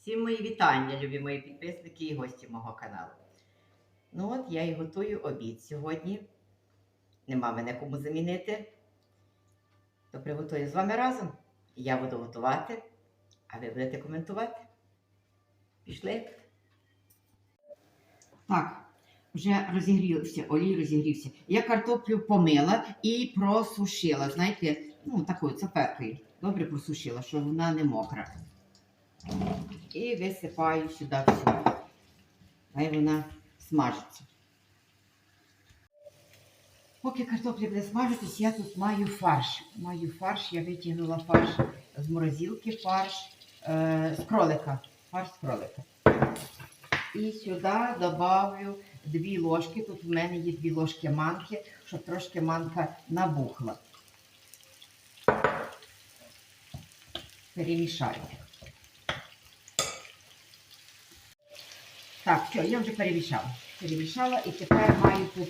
Всім мої вітання, любі мої підписники і гості мого каналу. Ну от я і готую обід сьогодні. Нема мене кому замінити. То приготую з вами разом. Я буду готувати, а ви будете коментувати. Пішли. Так, вже розігрівся, олій розігрівся. Я картоплю помила і просушила. Знаєте, ну такою цапекою. Добре просушила, щоб вона не мокра. І висипаю сюди все. Хай вона смажиться. Поки картопля буде смажитись, я тут маю фарш. Маю фарш, я витягнула фарш з морозилки, фарш е, з кролика. Фарш з кролика. І сюди додавлю дві ложки. Тут в мене є дві ложки манки, щоб трошки манка набухла. Перемішаю. Так, все, я вже перемішала. Перемішала і тепер маю тут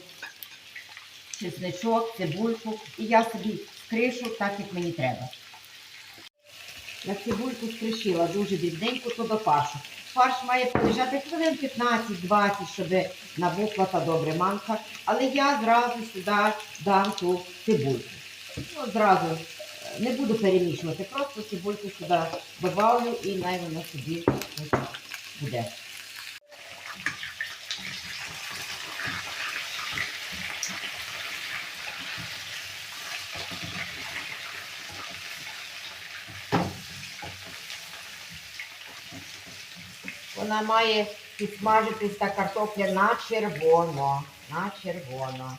чесничок, цибульку. І я собі скришу так, як мені треба. Я цибульку скришила дуже дрібненько, то до фаршу. Фарш має полежати хвилин 15-20, щоб набухла та добре манка. Але я зразу сюди дам ту цибульку. Ну, зразу е, не буду перемішувати, просто цибульку сюди добавлю і най вона собі буде. Вона має підсмажитись та картопля на червоно. На червоно.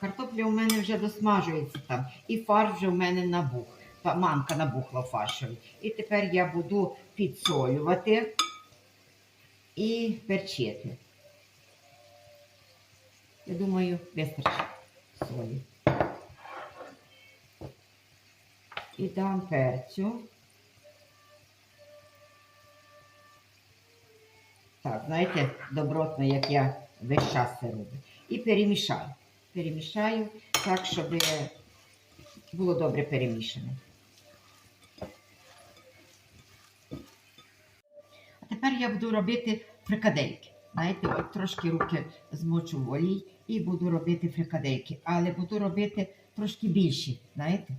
Картопля у мене вже досмажується там. І фарш вже у мене набух. Манка набухла фаршем. І тепер я буду підсолювати і перчити. Я думаю, вистачить солі. І дам перцю. Так, знаєте, добротно, як я весь час це роблю. І перемішаю. Перемішаю так, щоб було добре перемішане. А тепер я буду робити фрикадельки. Знаєте, от трошки руки змочу в олій і буду робити фрикадельки. Але буду робити трошки більші, знаєте?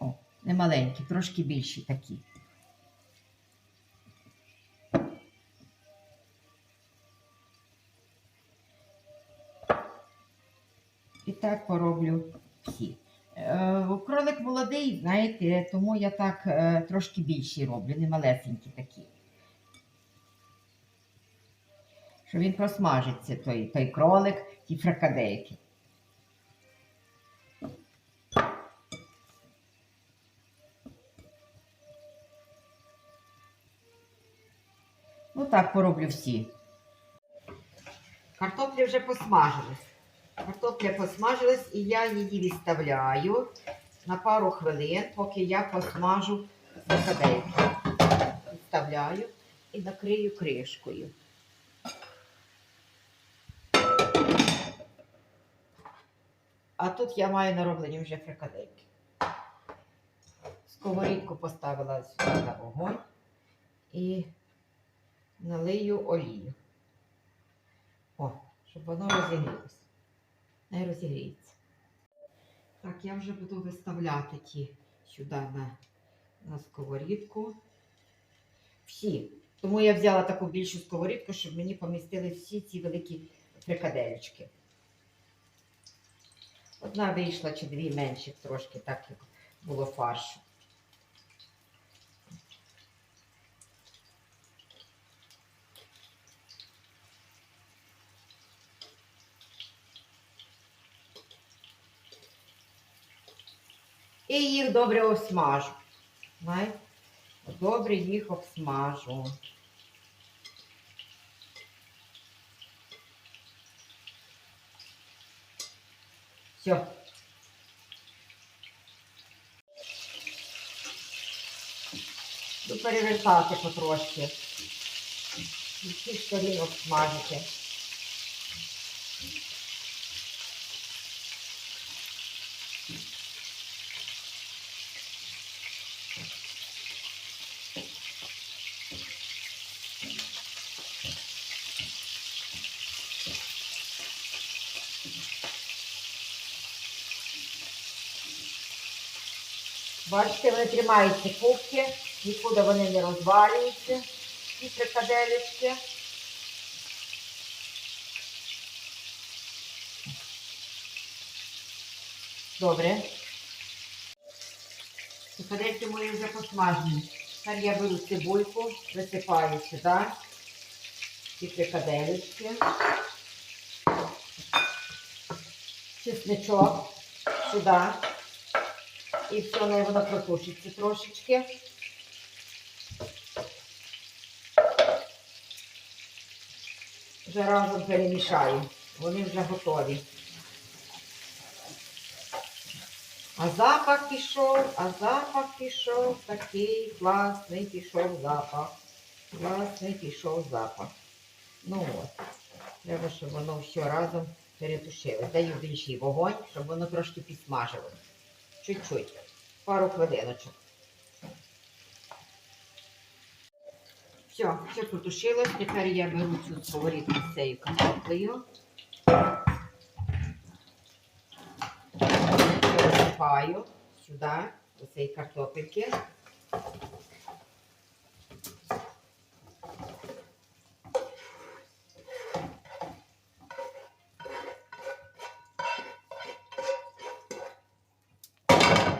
О, не маленькі, трошки більші такі. Так пороблю всі. Е, Кролик молодий, знаєте, тому я так е, трошки більші роблю, не малесенькі такі. Що він просмажиться, той, той кролик, ті фрикадейки. Ну так пороблю всі. Картоплі вже посмажились. Картопля посмажилась і я її відставляю на пару хвилин, поки я посмажу фрикадельки. Відставляю і накрию кришкою. А тут я маю нароблені вже фрикадельки. Сковорідку поставила сюди на вогонь і налию олію. О, щоб воно розігрілося не розігріється. Так, я вже буду виставляти ті сюди на, на сковорідку. Всі. Тому я взяла таку більшу сковорідку, щоб мені помістили всі ці великі фрикадельки. Одна вийшла чи дві менші трошки, так як було фаршу. І їх добре обсмажу. Добре їх обсмажу. Все. Перевертати потрошки. І всіх сторін обсмажити. Бачите, вони тримаються кубки, нікуди вони не розвалюються, ці фрикаделечки. Добре. Фрикадельки мої вже посмажені. Тепер я беру цибульку, висипаю сюди. Ці фрикаделечки. Чесничок сюди. І все, не воно протушиться трошечки. Вже разом перемішаю. Вони вже готові. А запах пішов, а запах пішов, такий класний пішов запах. Класний пішов запах. Ну от. Треба, щоб воно все разом перетушило. Даю більший вогонь, щоб воно трошки підсмажилося. Чуть-чуть. Пару хвилиночок. Все, все потушилось. Тепер я беру цю сковорідку з цією картоплею. Висипаю сюди, до цієї картопельки.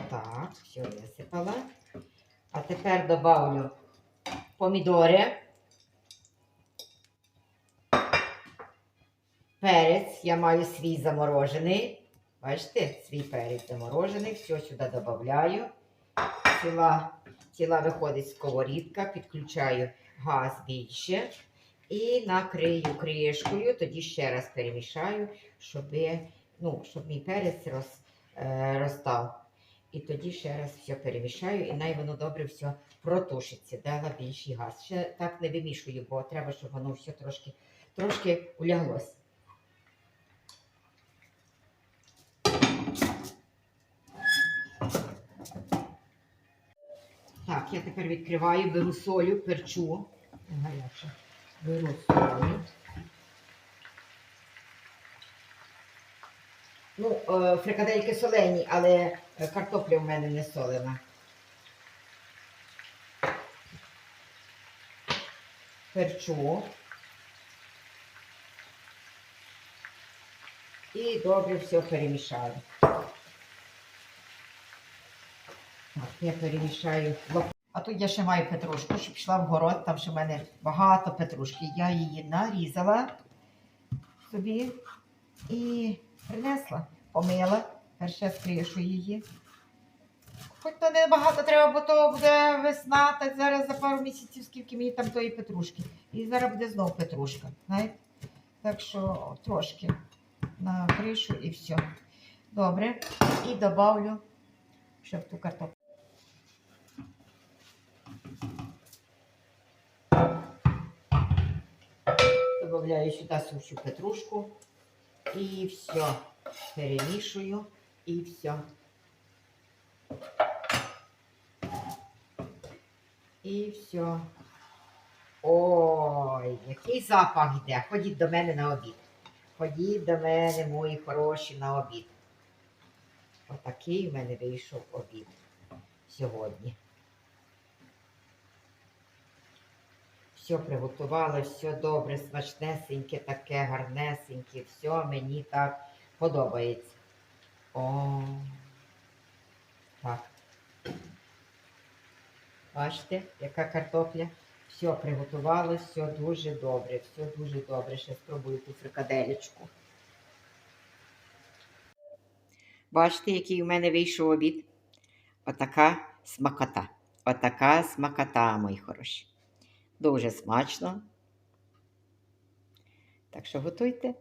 Так, все висипала. А тепер добавлю помідори. Перець я маю свій заморожений. Бачите, свій перець заморожений. Все сюди додаю. Ціла, ціла виходить сковорідка, підключаю газ більше. І накрию кришкою, тоді ще раз перемішаю, щоб, ну, щоб мій перець роз, е, розстав. І тоді ще раз все перемішаю, і най воно добре все протушиться, дала більший газ. Ще так не вимішую, бо треба, щоб воно все трошки, трошки уляглось. Так, я тепер відкриваю, беру солю, перчу. Гаряче. Беру солю. Ну, е, фрикадельки солені, але е, картопля в мене не солена. Перчу. І добре все перемішаю. Так, я перемішаю. А тут я ще маю петрушку, щоб пішла в город, там ще в мене багато петрушки. Я її нарізала собі і принесла, помила, перше скришу її. Хоч то не багато треба, бо то буде весна, так зараз за пару місяців, скільки мені там тої петрушки. І зараз буде знову петрушка. Знаєте? Так що трошки на кришу і все. Добре. І добавлю ще в ту картоплю. Добавляю сюди сущу петрушку. І все. Перемішую. І все. І все. Ой, який запах йде. Ходіть до мене на обід. Ходіть до мене, мої хороші, на обід. Отакий в мене вийшов обід сьогодні. Все приготували, все добре, смачнесеньке, таке гарнесеньке, все мені так подобається. О, так. Бачите, яка картопля? Все приготували, все дуже добре, все дуже добре. Ще спробую ту фрикаделечку. Бачите, який у мене вийшов обід? Отака смакота. Отака смакота, мої хороші. Дуже смачно. Так що готуйте.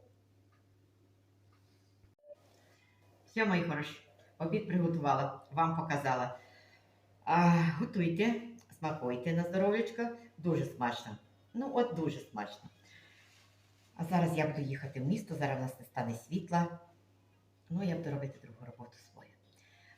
Все, мої хороші. Обід приготувала, вам показала. А, готуйте, смакуйте на здоров'ячко. Дуже смачно. Ну, от дуже смачно. А зараз я буду їхати в місто, зараз у нас не стане світла. Ну, я буду робити другу роботу свою.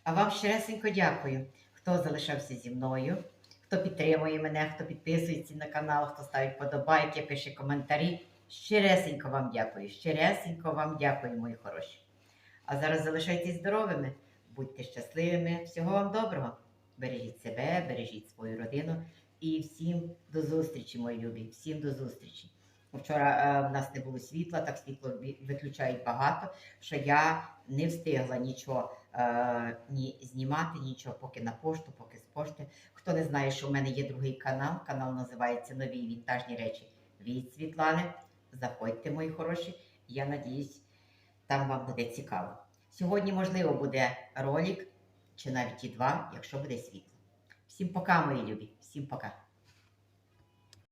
А вам щиресенько дякую, хто залишався зі мною, хто підтримує мене, хто підписується на канал, хто ставить подобайки, пише коментарі. Щиресенько вам дякую, щиресенько вам дякую, мої хороші. А зараз залишайтесь здоровими, будьте щасливими, всього вам доброго. Бережіть себе, бережіть свою родину. І всім до зустрічі, мої любі. Всім до зустрічі. Вчора е, в нас не було світла, так світло виключають багато, що я не встигла нічого е, ні знімати, нічого поки на пошту, поки з пошти. Хто не знає, що в мене є другий канал, канал називається Нові вінтажні речі від Світлани. Заходьте, мої хороші. Я надіюсь, там вам буде цікаво. Сьогодні, можливо, буде ролик, чи навіть і два, якщо буде світло. Всім пока, мої любі. Всім пока.